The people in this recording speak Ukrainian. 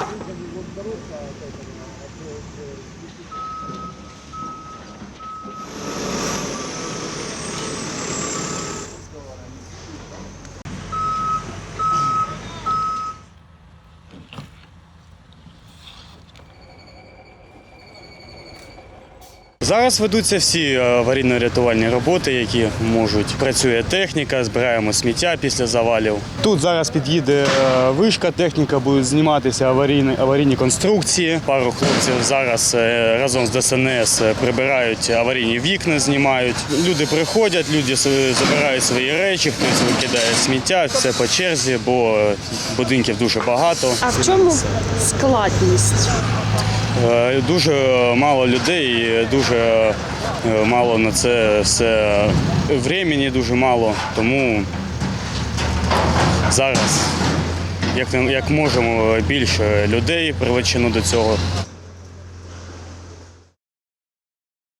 Здоровья, Зараз ведуться всі е, аварійно-рятувальні роботи, які можуть. Працює техніка, збираємо сміття після завалів. Тут зараз під'їде е, вишка, техніка буде зніматися аварійні, аварійні конструкції. Пару хлопців зараз е, разом з ДСНС прибирають аварійні вікна, знімають. Люди приходять, люди забирають свої речі, хтось викидає сміття. Все по черзі, бо будинків дуже багато. А в чому складність? Е, Дуже мало людей, дуже е, мало на це все времени дуже мало. Тому зараз, як, як можемо, більше людей привлечено до цього.